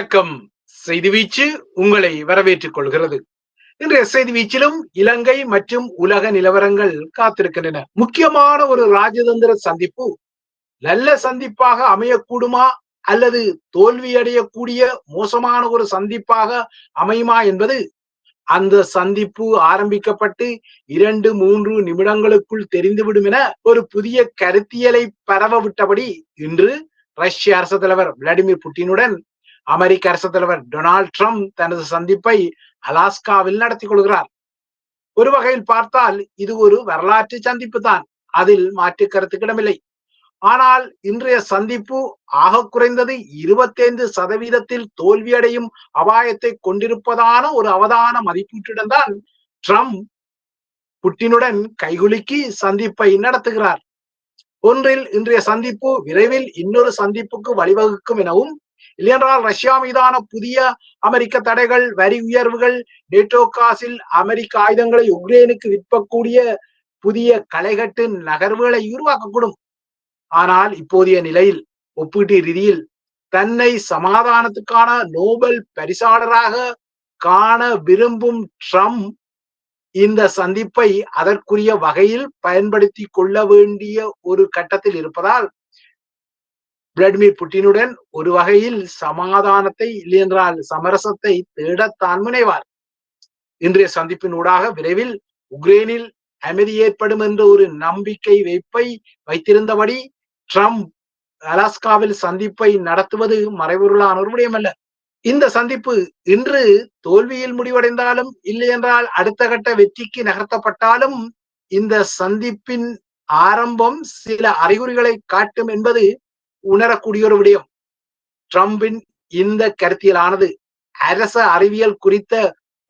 வணக்கம். செய்தி வீச்சு உங்களை வரவேற்றுக் கொள்கிறது. இன்றைய செய்தி வீச்சிலும் இலங்கை மற்றும் உலக நிலவரங்கள் காத்திருக்கின்றன. முக்கியமான ஒரு ராஜதந்திர சந்திப்பு. நல்ல சந்திப்பாக அமையக்கூடுமா? அல்லது தோல்வியடையக்கூடிய மோசமான ஒரு சந்திப்பாக அமையுமா என்பது அந்த சந்திப்பு ஆரம்பிக்கப்பட்டு இரண்டு மூன்று நிமிடங்களுக்குள் தெரிந்துவிடும் என ஒரு புதிய கருத்தியலை பரவ விட்டபடி இன்று ரஷ்ய அரசு தலைவர் விளாடிமிர் புட்டினுடன் அமெரிக்க அரசு தலைவர் டொனால்ட் ட்ரம்ப் தனது சந்திப்பை அலாஸ்காவில் நடத்தி கொள்கிறார். ஒரு வகையில் பார்த்தால் இது ஒரு வரலாற்று சந்திப்பு தான். அதில் மாற்று கருத்துக்கிடமில்லை ஆனால் இன்றைய சந்திப்பு ஆக குறைந்தது இருபத்தைந்து சதவீதத்தில் தோல்வியடையும் அபாயத்தை கொண்டிருப்பதான ஒரு அவதான மதிப்பீட்டுடன் தான் ட்ரம்ப் புட்டினுடன் கைகுலுக்கி சந்திப்பை நடத்துகிறார். ஒன்றில் இன்றைய சந்திப்பு விரைவில் இன்னொரு சந்திப்புக்கு வழிவகுக்கும் எனவும் இல்லையென்றால் ரஷ்யா மீதான புதிய அமெரிக்க தடைகள் வரி உயர்வுகள் நேட்டோ காசில் அமெரிக்க ஆயுதங்களை உக்ரைனுக்கு விற்கக்கூடிய புதிய களைகட்டு நகர்வுகளை உருவாக்கக்கூடும். ஆனால் இப்போதைய நிலையில் ஒப்பீட்டு ரீதியில் தன்னை சமாதானத்துக்கான நோபல் பரிசாளராக காண விரும்பும் ட்ரம்ப் இந்த சந்திப்பை அதற்குரிய வகையில் பயன்படுத்தி கொள்ள வேண்டிய ஒரு கட்டத்தில் இருப்பதால் விளாடிமிர் புட்டினுடன் ஒரு வகையில் சமாதானத்தை இல்லையென்றால் சமரசத்தை தேடத்தான் முனைவார். இன்றைய சந்திப்பின் ஊடாக விரைவில் உக்ரைனில் அமைதி ஏற்படும் என்ற ஒரு நம்பிக்கை வைப்பை வைத்திருந்தபடி ட்ரம்ப் அலாஸ்காவில் சந்திப்பை நடத்துவது மறைபொருளான ஒரு விடயமல்ல. இந்த சந்திப்பு இன்று தோல்வியில் முடிவடைந்தாலும் இல்லை என்றால் அடுத்த கட்ட வெற்றிக்கு நகர்த்தப்பட்டாலும் இந்த சந்திப்பின் ஆரம்பம் சில அறிகுறிகளை காட்டும் என்பது உணரக்கூடிய ஒரு விடயம். ட்ரம்பின் இந்த கருத்தியலானது அரச அறிவியல் குறித்த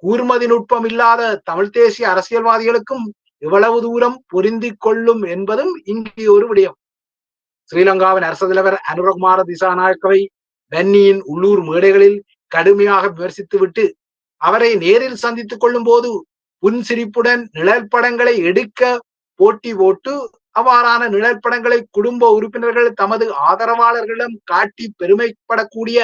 கூர்மதி நுட்பம் இல்லாத தமிழ் தேசிய அரசியல்வாதிகளுக்கும் இவ்வளவு தூரம் பொருந்தி கொள்ளும் என்பதும் இங்கே ஒரு விடயம். ஸ்ரீலங்காவின் அரச தலைவர் அனுரகுமார திசாநாயக்கவை வன்னியின் உள்ளூர் மேடைகளில் கடுமையாக விமர்சித்துவிட்டு அவரை நேரில் சந்தித்துக் கொள்ளும் போது புன்சிரிப்புடன் நிழல் படங்களை எடுக்க போட்டி போட்டு அவ்வாறான நிழற்படங்களை குடும்ப உறுப்பினர்கள் தமது ஆதரவாளர்களிடம் காட்டி பெருமைப்படக்கூடிய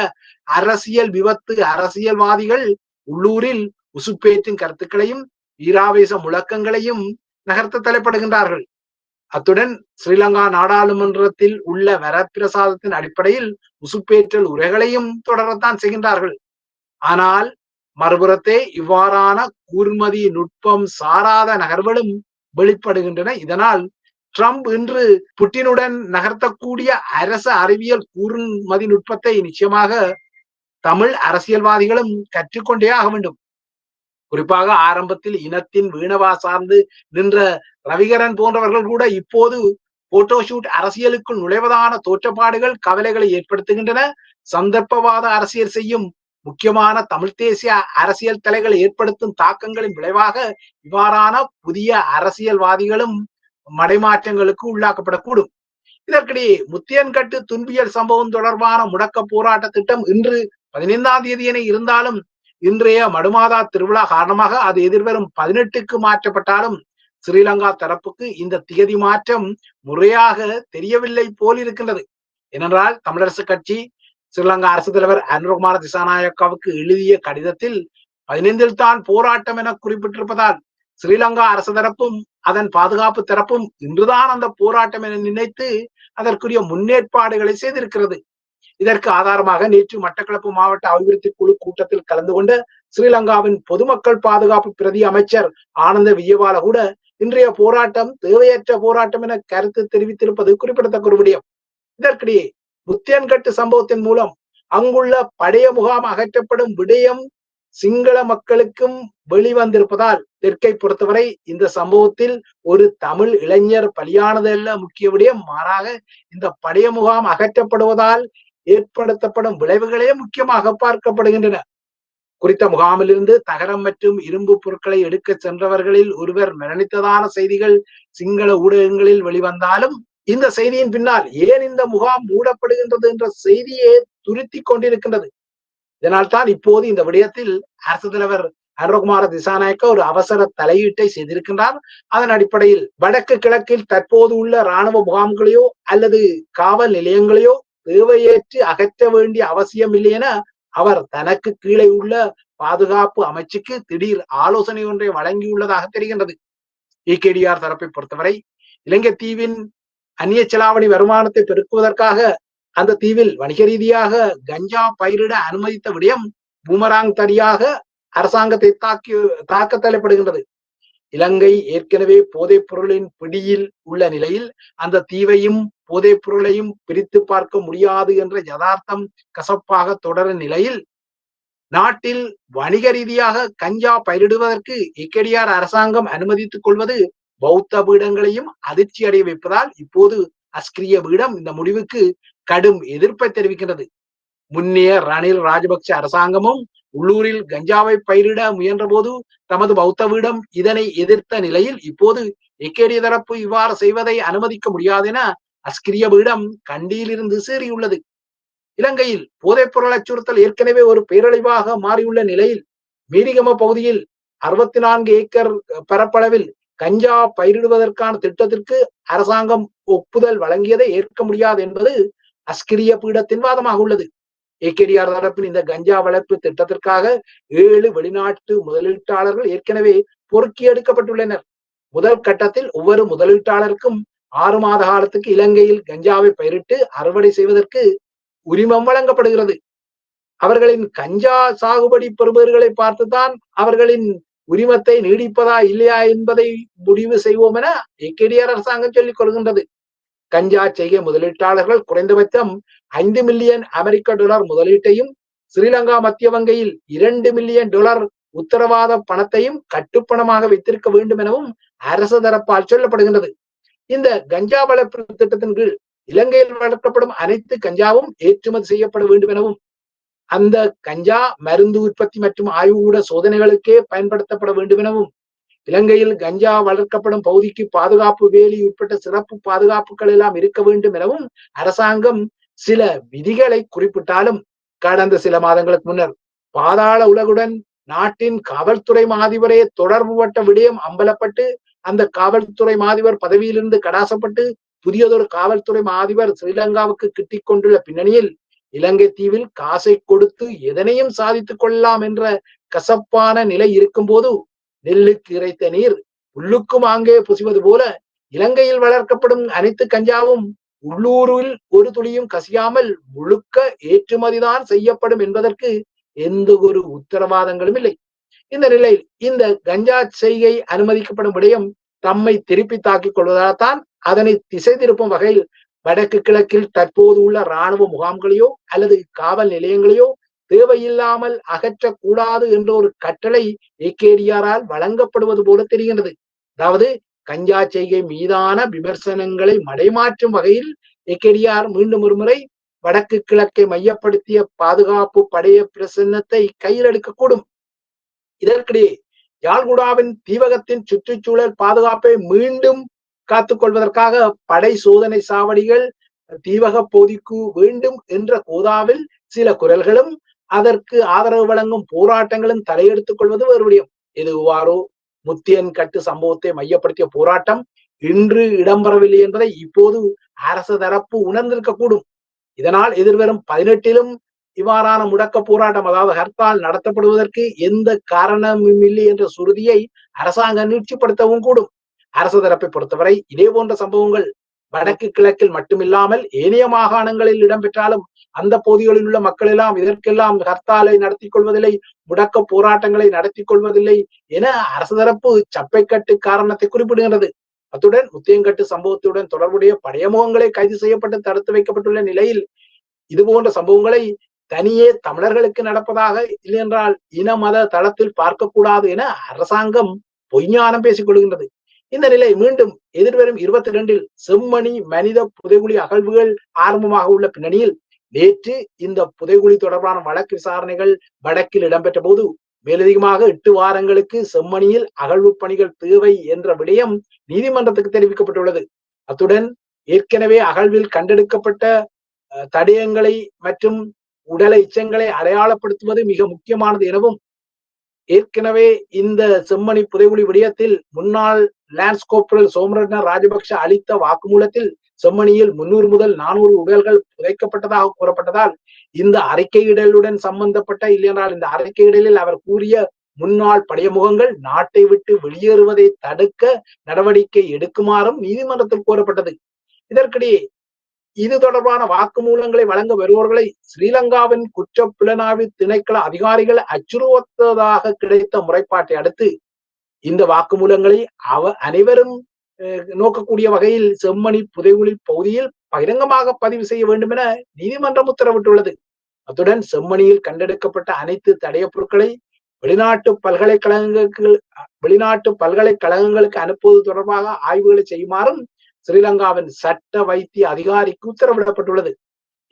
அரசியல் விபத்து அரசியல்வாதிகள் உள்ளூரில் உசுப்பேற்றின் கருத்துக்களையும் ஈராவேச முழக்கங்களையும் நகர்த்த தலைப்படுகின்றார்கள். அத்துடன் ஸ்ரீலங்கா நாடாளுமன்றத்தில் உள்ள வரப்பிரசாதத்தின் அடிப்படையில் உசுப்பேற்றல் உரைகளையும் தொடரத்தான் செய்கின்றார்கள். ஆனால் மறுபுறத்தே இவ்வாறான கூர்மதி நுட்பம் சாராத நகர்வுகளும் வெளிப்படுகின்றன. இதனால் ட்ரம்ப் இன்று புட்டினுடன் நகர்த்தக்கூடிய அரச அறிவியல் கூறுமதி நுட்பத்தை நிச்சயமாக தமிழ் அரசியல்வாதிகளும் கற்றுக்கொண்டே ஆக வேண்டும். குறிப்பாக ஆரம்பத்தில் இனத்தின் வீணவா சார்ந்து நின்ற ரவிகரன் போன்றவர்கள் கூட இப்போது போட்டோஷூட் அரசியலுக்குள் நுழைவதான தோற்றப்பாடுகள் கவலைகளை ஏற்படுத்துகின்றன. சந்தர்ப்பவாத அரசியல் செய்யும் முக்கியமான தமிழ் தேசிய அரசியல் தலைகளை ஏற்படுத்தும் தாக்கங்களின் விளைவாக இவ்வாறான புதிய அரசியல்வாதிகளும் மடைமாற்றங்களுக்கு உள்ளாக்கப்படக்கூடும். இதற்கிடையே முத்தியன்கட்டு துன்பியல் சம்பவம் தொடர்பான முடக்க போராட்ட திட்டம் இன்று பதினைந்தாம் தேதி என இருந்தாலும் இன்றைய மடுமாதா திருவிழா காரணமாக அது எதிர்வரும் பதினெட்டுக்கு மாற்றப்பட்டாலும் ஸ்ரீலங்கா தரப்புக்கு இந்த திகதி மாற்றம் முறையாக தெரியவில்லை போல் இருக்கின்றது ஏனென்றால் தமிழரசு கட்சி ஸ்ரீலங்கா அரசு தலைவர் அனுரகுமார திசாநாயக்காவுக்கு எழுதிய கடிதத்தில் பதினைந்தில் தான் போராட்டம் என குறிப்பிட்டிருப்பதால் ஸ்ரீலங்கா அரசு தரப்பும் அதன் பாதுகாப்பு தரப்பும் இன்றுதான் அந்த போராட்டம் என நினைத்து அதற்குரிய முன்னேற்பாடுகளை செய்திருக்கிறது. இதற்கு ஆதாரமாக நேற்று மட்டக்களப்பு மாவட்ட அபிவிருத்தி குழு கூட்டத்தில் கலந்து கொண்ட ஸ்ரீலங்காவின் பொதுமக்கள் பாதுகாப்பு பிரதி அமைச்சர் ஆனந்த விஜயபால கூட இன்றைய போராட்டம் தேவையற்ற போராட்டம் என கருத்து தெரிவித்திருப்பது குறிப்பிடத்தக்க ஒரு விடயம். இதற்கிடையே முத்தியன்கட்டு சம்பவத்தின் மூலம் அங்குள்ள பழைய முகாம் அகற்றப்படும் விடயம் சிங்கள மக்களுக்கும் வெளிவந்திருப்பதால் தெற்கை பொறுத்தவரை இந்த சம்பவத்தில் ஒரு தமிழ் இளைஞர் பலியானதல்ல முக்கிய விடயம் மாறாக இந்த படைய முகாம் அகற்றப்படுவதால் ஏற்படுத்தப்படும் விளைவுகளே முக்கியமாக பார்க்கப்படுகின்றன. குறித்த முகாமிலிருந்து தகரம் மற்றும் இரும்பு பொருட்களை எடுக்க சென்றவர்களில் ஒருவர் மரணித்ததான செய்திகள் சிங்கள ஊடகங்களில் வெளிவந்தாலும் இந்த செய்தியின் பின்னால் ஏன் இந்த முகாம் மூடப்படுகின்றது என்ற செய்தியே துருத்தி கொண்டிருக்கின்றது. இதனால் தான் இப்போது இந்த விடயத்தில் அரசு தலைவர் அனுரகுமார திசாநாயக்க ஒரு அவசர தலையீட்டை செய்திருக்கின்றார். அதன் அடிப்படையில் வடக்கு கிழக்கில் தற்போது உள்ள இராணுவ முகாம்களையோ அல்லது காவல் நிலையங்களையோ தேவையேற்று அகற்ற வேண்டிய அவசியம் இல்லை என அவர் தனக்கு கீழே உள்ள பாதுகாப்பு அமைச்சுக்கு திடீர் ஆலோசனை ஒன்றை வழங்கியுள்ளதாக தெரிகின்றது. இகேடிஆர் தரப்பை பொறுத்தவரை இலங்கை தீவின் அந்நிய செலாவணி வருமானத்தை பெருக்குவதற்காக அந்த தீவில் வணிக ரீதியாக கஞ்சா பயிரிட அனுமதித்த விடயம் பூமராங் தடியாக அரசாங்கத்தை தாக்கி தாக்க தலைப்படுகின்றது இலங்கை ஏற்கனவே போதைப் பொருளின் பிடியில் உள்ள நிலையில் அந்த தீவையும் போதைப் பொருளையும் பிரித்து பார்க்க முடியாது என்ற யதார்த்தம் கசப்பாக தொடரும் நிலையில் நாட்டில் வணிக ரீதியாக கஞ்சா பயிரிடுவதற்கு இக்கடியார் அரசாங்கம் அனுமதித்துக் கொள்வது பௌத்த பீடங்களையும் அதிர்ச்சி அடைய வைப்பதால் இப்போது அஸ்கிரிய பீடம் இந்த முடிவுக்கு கடும் எதிர்ப்பை தெரிவிக்கின்றது. முன்னைய ரணில் ராஜபக்ச அரசாங்கமும் உள்ளூரில் கஞ்சாவை பயிரிட முயன்றபோது தமது பௌத்தவிடம் இதனை எதிர்த்த நிலையில் இப்போது எக்கேடிய தரப்பு இவ்வாறு செய்வதை அனுமதிக்க முடியாது என அஸ்கிரிய பீடம் கண்டியிலிருந்து சீறியுள்ளது. இலங்கையில் போதைப் பொருள் அச்சுறுத்தல் ஏற்கனவே ஒரு பேரழிவாக மாறியுள்ள நிலையில் மீரிகம பகுதியில் அறுபத்தி நான்கு ஏக்கர் பரப்பளவில் கஞ்சா பயிரிடுவதற்கான திட்டத்திற்கு அரசாங்கம் ஒப்புதல் வழங்கியதை ஏற்க முடியாது என்பது அஸ்கிரிய பீடத்தின் வாதமாக உள்ளது. ஏகேடிஆர் தரப்பில் இந்த கஞ்சா வளர்ப்பு திட்டத்திற்காக ஏழு வெளிநாட்டு முதலீட்டாளர்கள் ஏற்கனவே பொறுக்கி எடுக்கப்பட்டுள்ளனர். முதல் கட்டத்தில் ஒவ்வொரு முதலீட்டாளருக்கும் ஆறு மாத காலத்துக்கு இலங்கையில் கஞ்சாவை பயிரிட்டு அறுவடை செய்வதற்கு உரிமம் வழங்கப்படுகிறது. அவர்களின் கஞ்சா சாகுபடி பெறுபவர்களை பார்த்துதான் அவர்களின் உரிமத்தை நீடிப்பதா இல்லையா என்பதை முடிவு செய்வோம் என ஏகேடிஆர் அரசாங்கம் சொல்லிக் கொள்கின்றது. கஞ்சா செய்ய முதலீட்டாளர்கள் குறைந்தபட்சம் ஐந்து மில்லியன் அமெரிக்க டாலர் முதலீட்டையும் ஸ்ரீலங்கா மத்திய வங்கியில் இரண்டு மில்லியன் டாலர் உத்தரவாத பணத்தையும் கட்டுப்பணமாக வைத்திருக்க வேண்டும் எனவும் அரசு தரப்பால் சொல்லப்படுகின்றது. இந்த கஞ்சா வளர்ப்பு திட்டத்தின் கீழ் இலங்கையில் வளர்க்கப்படும் அனைத்து கஞ்சாவும் ஏற்றுமதி செய்யப்பட வேண்டும் எனவும் அந்த கஞ்சா மருந்து உற்பத்தி மற்றும் ஆய்வுகூட சோதனைகளுக்கே பயன்படுத்தப்பட வேண்டும் எனவும் இலங்கையில் கஞ்சா வளர்க்கப்படும் பகுதிக்கு பாதுகாப்பு வேலி உட்பட்ட சிறப்பு பாதுகாப்புகள் எல்லாம் இருக்க வேண்டும் எனவும் அரசாங்கம் சில விதிகளை குறிப்பிட்டாலும் கடந்த சில மாதங்களுக்கு முன்னர் பாதாள உலகுடன் நாட்டின் காவல்துறை மாதிபரே தொடர்பு பட்ட விடயம் அம்பலப்பட்டு அந்த காவல்துறை மாதிபர் பதவியிலிருந்து கடாசப்பட்டு புதியதொரு காவல்துறை மாதிபர் ஸ்ரீலங்காவுக்கு கிட்டிக் கொண்டுள்ள பின்னணியில் இலங்கை தீவில் காசை கொடுத்து எதனையும் சாதித்துக் கொள்ளலாம் என்ற கசப்பான நிலை இருக்கும் போது நெல்லுக்கு இறைத்த நீர் உள்ளுக்கும் ஆங்கே புசிவது போல இலங்கையில் வளர்க்கப்படும் அனைத்து கஞ்சாவும் உள்ளூரில் ஒரு துளியும் கசியாமல் முழுக்க ஏற்றுமதிதான் செய்யப்படும் என்பதற்கு எந்த ஒரு உத்தரவாதங்களும் இல்லை. இந்த நிலையில் இந்த கஞ்சா செய்கை அனுமதிக்கப்படும் விடயம் தம்மை திருப்பி தாக்கிக் கொள்வதால்தான் அதனை திசை திருப்பும் வகையில் வடக்கு கிழக்கில் தற்போது உள்ள இராணுவ முகாம்களையோ அல்லது காவல் நிலையங்களையோ தேவையில்லாமல் அகற்றக்கூடாது என்ற ஒரு கட்டளை ஏகேடிஆரால் வழங்கப்படுவது போல தெரிகின்றது. அதாவது கஞ்சா செய்கை மீதான விமர்சனங்களை மடைமாற்றும் வகையில் ஏகேடிஆர் மீண்டும் ஒருமுறை வடக்கு கிழக்கை மையப்படுத்திய பாதுகாப்பு படைய பிரசன்னத்தை கையில் எடுக்கக்கூடும். இதற்கிடையே யாழ்குடாவின் தீவகத்தின் சுற்றுச்சூழல் பாதுகாப்பை மீண்டும் காத்துக் கொள்வதற்காக படை சோதனை சாவடிகள் தீவக பகுதிக்கு வேண்டும் என்ற கோதாவில் சில குரல்களும் அதற்கு ஆதரவு வழங்கும் போராட்டங்களும் தலையெடுத்துக் கொள்வது வேறுபடியும் இது இவ்வாறோ முத்தியன் கட்டு சம்பவத்தை மையப்படுத்திய போராட்டம் இன்று இடம்பெறவில்லை என்பதை இப்போது அரசு தரப்பு உணர்ந்திருக்க கூடும். இதனால் எதிர்வரும் பதினெட்டிலும் இவ்வாறான முடக்க போராட்டம் அதாவது ஹர்த்தால் நடத்தப்படுவதற்கு எந்த காரணமும் இல்லை என்ற சுருதியை அரசாங்கம் நீட்சிப்படுத்தவும் கூடும். அரசு தரப்பை பொறுத்தவரை இதே போன்ற சம்பவங்கள் வடக்கு கிழக்கில் மட்டுமில்லாமல் ஏனைய மாகாணங்களில் இடம்பெற்றாலும் அந்த பகுதிகளில் உள்ள மக்கள் எல்லாம் இதற்கெல்லாம் ஹர்த்தாலை நடத்தி கொள்வதில்லை முடக்க போராட்டங்களை நடத்தி கொள்வதில்லை என அரசு தரப்பு சப்பைக்கட்டு காரணத்தை குறிப்பிடுகின்றது. அத்துடன் முத்தியங்கட்டு சம்பவத்துடன் தொடர்புடைய படையமுகங்களை கைது செய்யப்பட்டு தடுத்து வைக்கப்பட்டுள்ள நிலையில் இது போன்ற சம்பவங்களை தனியே தமிழர்களுக்கு நடப்பதாக இல்லையென்றால் இன மத தளத்தில் பார்க்கக்கூடாது என அரசாங்கம் பொய்ஞானம் பேசிக் கொள்கின்றது. இந்த நிலை மீண்டும் எதிர்வரும் இருபத்தி இரண்டில் செம்மணி மனித புதைகுழி அகழ்வுகள் ஆரம்பமாக உள்ள பின்னணியில் நேற்று இந்த புதைகுழி தொடர்பான வழக்கு விசாரணைகள் வடக்கில் இடம்பெற்ற போது மேலதிகமாக எட்டு வாரங்களுக்கு செம்மணியில் அகழ்வு பணிகள் தேவை என்ற விடயம் நீதிமன்றத்துக்கு தெரிவிக்கப்பட்டுள்ளது. அத்துடன் ஏற்கனவே அகழ்வில் கண்டெடுக்கப்பட்ட தடயங்களை மற்றும் உடல எச்சங்களை அடையாளப்படுத்துவது மிக முக்கியமானது எனவும் ஏற்கனவே இந்த செம்மணி புதைகுழி விடயத்தில் முன்னாள் லான்ஸ் கோப்ரல் சோமரட்ன ராஜபக்ஷ அளித்த வாக்குமூலத்தில் செம்மணியில் முன்னூறு முதல் நானூறு உடல்கள் புதைக்கப்பட்டதாக கூறப்பட்டதால் இந்த அறிக்கையிடலுடன் சம்பந்தப்பட்ட இல்லையென்றால் இந்த அறிக்கையிடலில் அவர் கூறிய முன்னாள் படையமுகங்கள் நாட்டை விட்டு வெளியேறுவதை தடுக்க நடவடிக்கை எடுக்குமாறும் நீதிமன்றத்தில் கூறப்பட்டது இதற்கிடையே இது தொடர்பான வாக்குமூலங்களை வழங்க வருபவர்களை ஸ்ரீலங்காவின் குற்ற புலனாய்வு திணைக்கள அதிகாரிகள் அச்சுறுத்ததாக கிடைத்த முறைப்பாட்டை அடுத்து இந்த வாக்குமூலங்களை அவ அனைவரும் நோக்கக்கூடிய வகையில் செம்மணி புதைகுழி பகுதியில் பகிரங்கமாக பதிவு செய்ய வேண்டும் என நீதிமன்றம் உத்தரவிட்டுள்ளது. அத்துடன் செம்மணியில் கண்டெடுக்கப்பட்ட அனைத்து தடைய பொருட்களை வெளிநாட்டு பல்கலைக்கழகங்களுக்கு வெளிநாட்டு பல்கலைக்கழகங்களுக்கு அனுப்புவது தொடர்பாக ஆய்வுகளை செய்யுமாறும் ஸ்ரீலங்காவின் சட்ட வைத்திய அதிகாரிக்கு உத்தரவிடப்பட்டுள்ளது.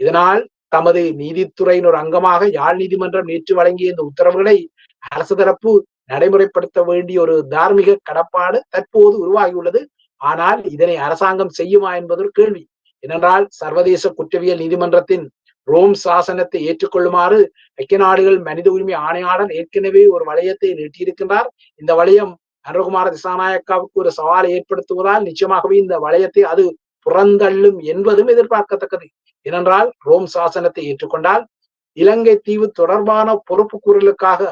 இதனால் தமது நீதித்துறையின் ஒரு அங்கமாக யாழ் நீதிமன்றம் நேற்று வழங்கிய இந்த உத்தரவுகளை அரசு தரப்பு நடைமுறைப்படுத்த வேண்டிய ஒரு தார்மீக கடப்பாடு தற்போது உருவாகியுள்ளது. ஆனால் இதனை அரசாங்கம் செய்யுமா என்பது ஒரு கேள்வி. ஏனென்றால் சர்வதேச குற்றவியல் நீதிமன்றத்தின் ரோம் சாசனத்தை ஏற்றுக்கொள்ளுமாறு ஐக்கிய நாடுகள் மனித உரிமை ஆணையாளர் ஏற்கனவே ஒரு வளையத்தை நீட்டியிருக்கின்றார். இந்த வளையம் அனுகுமார திசாநாயக்காவுக்கு ஒரு சவாலை ஏற்படுத்துவதால் நிச்சயமாகவே இந்த வளையத்தை அது புறந்தள்ளும் என்பதும் எதிர்பார்க்கத்தக்கது. ஏனென்றால் ரோம் சாசனத்தை ஏற்றுக்கொண்டால் இலங்கை தீவு தொடர்பான பொறுப்பு கூறலுக்காக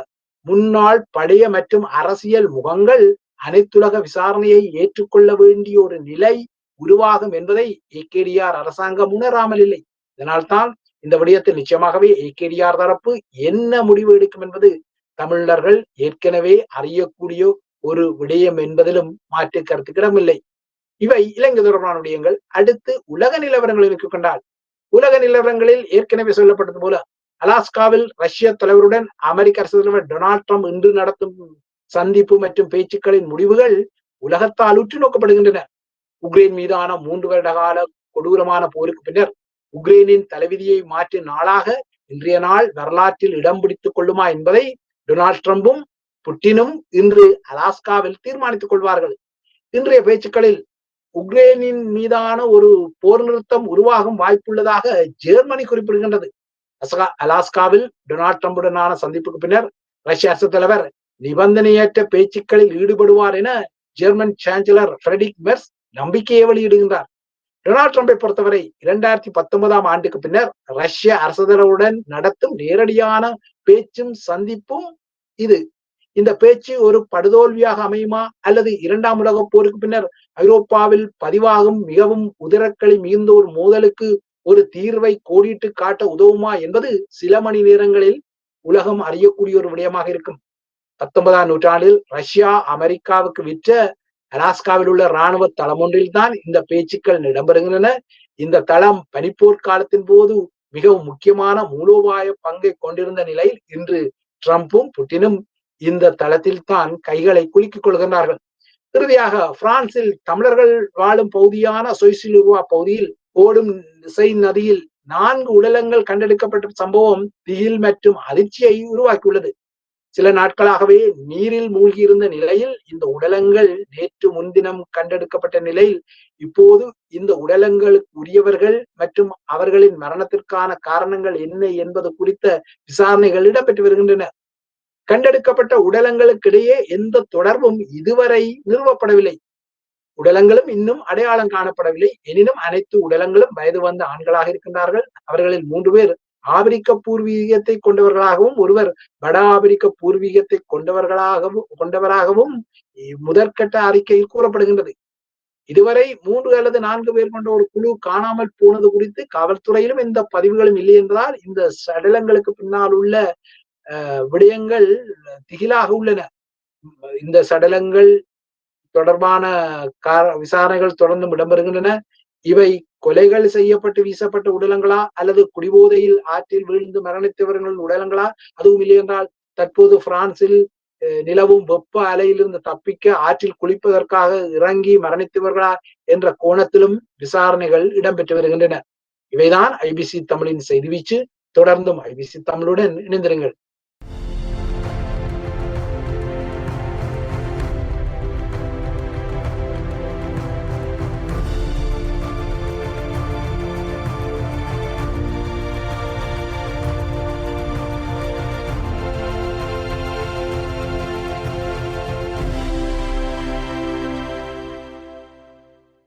முன்னாள் பழைய மற்றும் அரசியல் முகங்கள் அனைத்துலக விசாரணையை ஏற்றுக்கொள்ள வேண்டிய ஒரு நிலை உருவாகும் என்பதை ஏகேடிஆர் அரசாங்கம் உணராமல் இல்லை. இதனால்தான் இந்த விடயத்தில் நிச்சயமாகவே ஏகேடிஆர் தரப்பு என்ன முடிவு எடுக்கும் என்பது தமிழர்கள் ஏற்கனவே அறியக்கூடிய ஒரு விடயம் என்பதிலும் மாற்று கருத்துக்கிடமில்லை இவை இலங்கை தொடர்பான விடயங்கள். அடுத்து உலக நிலவரங்களில் இருக்கு கொண்டால். உலக நிலவரங்களில் ஏற்கனவே சொல்லப்பட்டது போல அலாஸ்காவில் ரஷ்ய தலைவருடன் அமெரிக்க அரசு தலைவர் டொனால்ட் ட்ரம்ப் இன்று நடத்தும் சந்திப்பு மற்றும் பேச்சுக்களின் முடிவுகள் உலகத்தால் உற்று நோக்கப்படுகின்றன. உக்ரைன் மீதான மூன்று வருட கால கொடூரமான போருக்கு பின்னர் உக்ரைனின் தலைவிதியை மாற்றிய நாளாக இன்றைய நாள் வரலாற்றில் இடம் பிடித்துக் கொள்ளுமா என்பதை டொனால்ட் ட்ரம்பும் புட்டினும் இன்று அலாஸ்காவில் தீர்மானித்துக் கொள்வார்கள். இன்றைய பேச்சுக்களில் உக்ரைனின் மீதான ஒரு போர் நிறுத்தம் உருவாகும் வாய்ப்புள்ளதாக ஜெர்மனி குறிப்பிடுகின்றது. அலாஸ்காவில் டொனால்ட் ட்ரம்புடனான சந்திப்புக்கு பின்னர் ரஷ்ய அரசு தலைவர் நிபந்தனையற்ற பேச்சுக்களில் ஈடுபடுவார் என ஜெர்மன் சான்சலர் ஃபிரெடிக் மெர்ஸ் நம்பிக்கையை வெளியிடுகின்றார். டொனால்ட் ட்ரம்பை பொறுத்தவரை இரண்டாயிரத்தி பத்தொன்பதாம் ஆண்டுக்கு பின்னர் ரஷ்ய அரசுதலுடன் நடத்தும் நேரடியான பேச்சும் சந்திப்பும் இது. இந்த பேச்சு ஒரு படுதோல்வியாக அமையுமா அல்லது இரண்டாம் உலக போருக்கு பின்னர் ஐரோப்பாவில் பதிவாகும் மிகவும் உதிரக்களி மிகுந்த ஒரு மோதலுக்கு ஒரு தீர்வை கோடிட்டு காட்ட உதவுமா என்பது சில மணி நேரங்களில் உலகம் அறியக்கூடிய ஒரு விடயமாக இருக்கும். பத்தொன்பதாம் நூற்றாண்டில் ரஷ்யா அமெரிக்காவுக்கு விற்ற அலாஸ்காவில் உள்ள இராணுவ தளம் ஒன்றில் தான் இந்த பேச்சுக்கள் இடம்பெறுகின்றன. இந்த தளம் பனிப்போர் காலத்தின் போது மிகவும் முக்கியமான மூலோபாய பங்கை கொண்டிருந்த நிலையில் இன்று ட்ரம்ப்பும் புட்டினும் இந்த தளத்தில் தான் கைகளை குலுக்கிக் கொள்கின்றார்கள். இறுதியாக பிரான்சில் தமிழர்கள் வாழும் பகுதியான சொய்சிலுவா பகுதியில் ஓடும் இசை நதியில் நான்கு உடலங்கள் கண்டெடுக்கப்பட்ட சம்பவம் திகில் மற்றும் அதிர்ச்சியை உருவாக்கியுள்ளது. சில நாட்களாகவே நீரில் மூழ்கியிருந்த நிலையில் இந்த உடலங்கள் நேற்று முன்தினம் கண்டெடுக்கப்பட்ட நிலையில் இப்போது இந்த உடலங்களுக்கு உரியவர்கள் மற்றும் அவர்களின் மரணத்திற்கான காரணங்கள் என்ன என்பது குறித்த விசாரணைகள் இடம்பெற்று வருகின்றன. கண்டெடுக்கப்பட்ட உடலங்களுக்கிடையே எந்த தொடர்பும் இதுவரை நிறுவப்படவில்லை. உடலங்களும் இன்னும் அடையாளம் காணப்படவில்லை. எனினும் அனைத்து உடலங்களும் வயது வந்த ஆண்களாக இருக்கின்றார்கள். அவர்களில் மூன்று பேர் ஆபிரிக்க பூர்வீகத்தை கொண்டவர்களாகவும் ஒருவர் வட ஆபிரிக்க பூர்வீகத்தை கொண்டவர்களாகவும் கொண்டவராகவும் முதற்கட்ட அறிக்கையில் கூறப்படுகின்றது. இதுவரை மூன்று அல்லது நான்கு பேர் கொண்ட ஒரு குழு காணாமல் போனது குறித்து காவல்துறையிலும் எந்த பதிவுகளும் இல்லை என்பதால் இந்த சடலங்களுக்கு பின்னால் உள்ள விடயங்கள் திகிலாக உள்ளன. இந்த சடலங்கள் தொடர்பான கார விசாரணைகள் தொடர்ந்தும் இடம்பெறுகின்றன. இவை கொலைகள் செய்யப்பட்டு வீசப்பட்ட உடலங்களா? அல்லது குடிபோதையில் ஆற்றில் வீழ்ந்து மரணித்தவர்களின் உடலங்களா? அதுவும் இல்லை என்றால் தற்போது பிரான்சில் அஹ், நிலவும் வெப்ப அலையிலிருந்து தப்பிக்க ஆற்றில் குளிப்பதற்காக இறங்கி மரணித்தவர்களா என்ற கோணத்திலும் விசாரணைகள் இடம்பெற்று வருகின்றன. இவைதான் ஐபிசி தமிழின் செய்தி வீச்சு. தொடர்ந்தும் ஐபிசி தமிழுடன் இணைந்திருங்கள்.